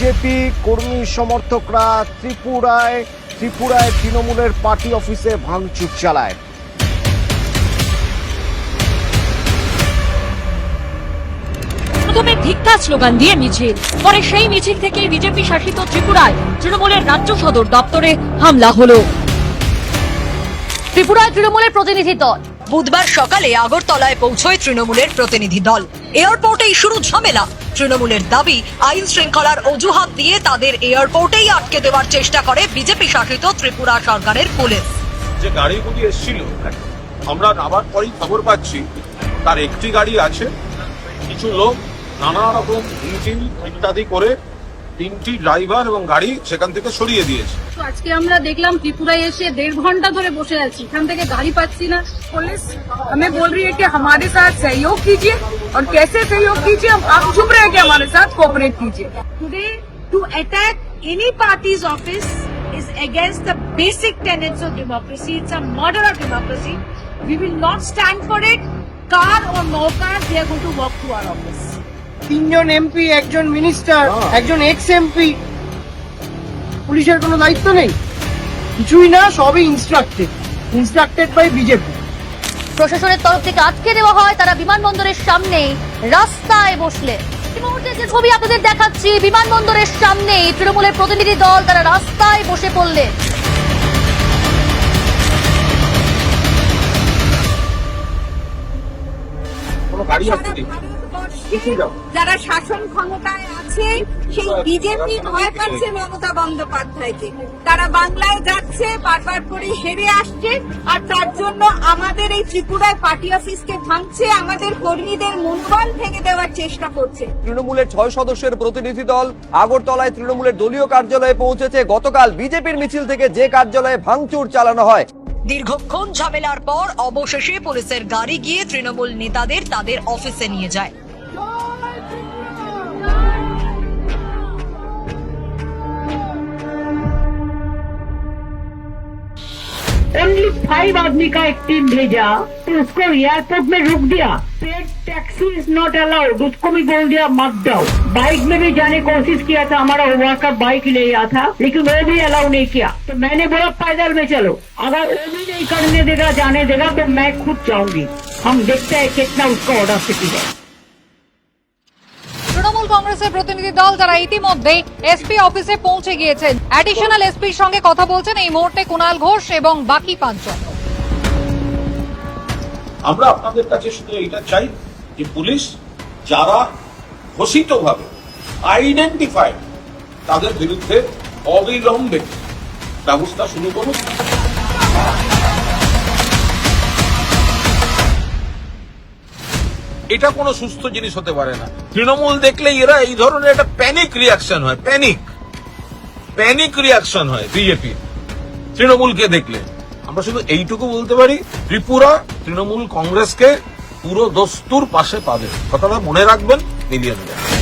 BJP কর্মী সমর্থকরা ত্রিপুরায় ত্রিপুরায় তৃণমূলের পার্টি অফিসে ভাঙচুর চালায়। প্রথমে ধিক্কার স্লোগান দিয়ে মিছিল, পরে সেই মিছিল থেকে বিজেপি শাসিত ত্রিপুরায় তৃণমূলের রাজ্য সদর দপ্তরে হামলা হলো। ত্রিপুরায় তৃণমূলের প্রতিনিধি দল। বুধবার সকালে আগরতলায় পৌঁছয় তৃণমূলের প্রতিনিধি দল। এয়ারপোর্টেই শুরু ঝামেলা। তৃণমূলের দাবি আইন শৃঙ্খলার অজুহাত দিয়ে তাদের এয়ারপোর্টেই আটকে দেওয়ার চেষ্টা করে বিজেপি শাসিত ত্রিপুরা সরকারের পুলিশ। যে গাড়িগুলি এসেছিল আমরা নামার পরেই খবর পাচ্ছি তার একটি গাড়ি আছে। কিছু লোক নানা রকম ইঞ্জিন ইত্যাদি করে তিনটি ড্রাইভার এবং গাড়ি সেখান থেকে সরিয়ে দিয়েছে। আজকে আমরা দেখলাম ত্রিপুরায় এসে দেড় ঘণ্টা ধরে বসে আছি এখান থেকে গাড়ি পাচ্ছি না। পুলিশ আমি বল রি হ্যাঁ হমারে সাথ সহযোগ কিজিয়ে और कैसे सहयोग कीजिए हम आप चुप रहे कि हमारे साथ कोऑपरेट कीजिए Today, to attack any party's office is against the basic tenets of democracy. It's a murder of democracy. We will not stand for it. Car or no car, they are going to walk to our office. তিনজন MP একজন minister একজন ex MP পুলিশের কোনো দায়িত্ব নেই কিছুই না সবই ইনস্ট্রাক্টেড ইনস্ট্রাক্টেড বাই বিজেপি প্রশাসনের তরফ থেকে আটকে দেওয়া হয়, তারা বিমানবন্দরের সামনে রাস্তায় বসলে। মুহূর্তে যে ছবি আপনাদের দেখাচ্ছি, বিমানবন্দরের সামনে তৃণমূলের প্রতিনিধি দল, তারা রাস্তায় বসে পড়লে। গাড়ি আসছে যারা শাসন ক্ষমতায় আছে সেই বিজেপি ভয় পাচ্ছে মমতা বন্দ্যোপাধ্যায়কে। তারা বাংলায় যাচ্ছে বারবার করে হেরে আসছে আর তার জন্য আমাদের এই ত্রিপুরায় পার্টি অফিসকে ভাঙছে আমাদের কর্মীদের মনোবল ভেঙে দেওয়ার চেষ্টা করছে। তৃণমূলের ছয় সদস্যের প্রতিনিধি দল আগরতলায় তৃণমূলের দলীয় কার্যালয়ে পৌঁছেছে। গতকাল বিজেপির মিছিল থেকে যে কার্যালয়ে ভাঙচুর চালানো হয়। দীর্ঘক্ষণ ঝামেলার পর অবশেষে পুলিশের গাড়ি গিয়ে তৃণমূল নেতাদের তাদের অফিসে নিয়ে যায়। फाइव आदमी का एक टीम भेजा तो उसको एयरपोर्ट में रुक दिया। Paid taxi is not allowed उसको भी बोल दिया, मत जाओ। बाइक में भी जाने कोशिश किया था, हमारा वर्कर बाइक ले गया था, लेकिन वो भी अलाउ नहीं किया। तो मैंने बोला, पैदल में चलो। अगर वो भी नहीं करने देगा, जाने देगा तो मैं खुद जाऊँगी। हम देखते हैं कितना उसका ऑर्डर सिटी है। কংগ্রেসের প্রতিনিধি দল যারা ইতিমধ্যে এসপি অফিসে পৌঁছে গিয়েছেন। অ্যাডিশনাল এসপির সঙ্গে কথা বলছেন এই মুহূর্তে কুণাল ঘোষ এবং বাকি পাঁচজন। আমরা আপনাদের কাছে শুধু এটা চাই যে পুলিশ যারা ঘোষিতভাবে আইডেন্টিফাইড তাদের বিরুদ্ধে অবিলম্বে ব্যবস্থা শুরু করুন। এটা কোনো সুস্থ জিনিস হতে পারে না। তৃণমূল দেখলে এরা এই ধরনের একটা প্যানিক রিয়াকশন হয় প্যানিক প্যানিক রিয়াকশন হয় বিজেপি তৃণমূলকে দেখলে। আমরা শুধু এইটুকু বলতে পারি, ত্রিপুরা তৃণমূল কংগ্রেসকে পুরো দস্তুর পাশে পাবে। কথাটা মনে রাখবেন, মিলিয়ে নেবেন।